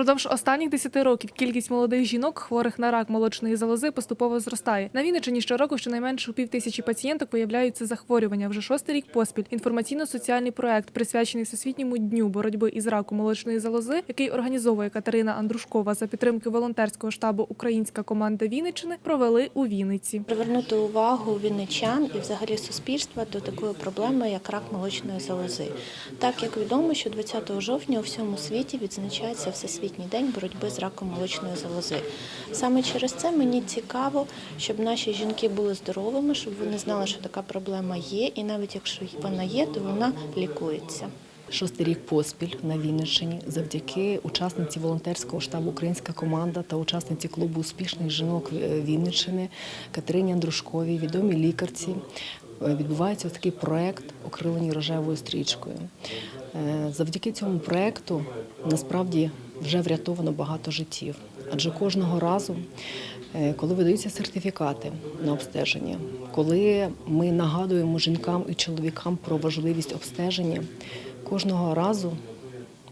Впродовж останніх 10 років кількість молодих жінок, хворих на рак молочної залози, поступово зростає. На Вінниччині щороку щонайменше у пів тисячі пацієнток виявляються захворювання. Вже шостий рік поспіль. Інформаційно-соціальний проект, присвячений Всесвітньому дню боротьби із раком молочної залози, який організовує Катерина Андрушкова за підтримки волонтерського штабу Українська команда Вінниччини, провели у Вінниці. Привернути увагу вінничан і взагалі суспільства до такої проблеми, як рак молочної залози. Так як відомо, що 20 жовтня у всьому світі відзначається Всесвітній день боротьби з раком молочної залози. Саме через це мені цікаво, щоб наші жінки були здоровими, щоб вони знали, що така проблема є, і навіть якщо вона є, то вона лікується. Шостий рік поспіль на Вінниччині завдяки учасниці волонтерського штабу Українська команда та учасниці клубу успішних жінок е, Вінниччини Катерині Андрушковій, відомій лікарці. е, Відбувається такий проект Окрилені рожевою стрічкою. Е, Завдяки цьому проекту насправді вже врятовано багато життів. Адже кожного разу, е, коли видаються сертифікати на обстеження, коли ми нагадуємо жінкам і чоловікам про важливість обстеження, кожного разу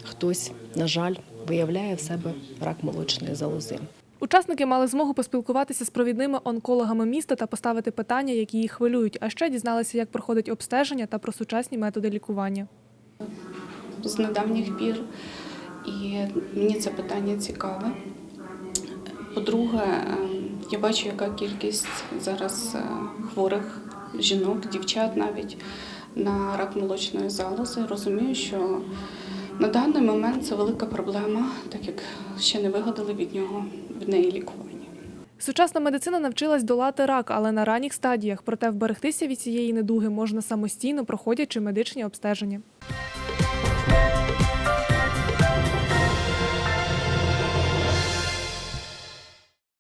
хтось, на жаль, виявляє в себе рак молочної залози. Учасники мали змогу поспілкуватися з провідними онкологами міста та поставити питання, які їх хвилюють. А ще дізналися, як проходить обстеження та про сучасні методи лікування. з недавніх пір, і мені це питання цікаве. По-друге, ем, я бачу, яка кількість зараз е, хворих жінок, дівчат навіть на рак молочної залози. Розумію, що на даний момент це велика проблема, так як ще не вигадали від нього від неї лікування. Сучасна медицина навчилась долати рак, але на ранніх стадіях. Проте вберегтися від цієї недуги можна самостійно, проходячи медичні обстеження.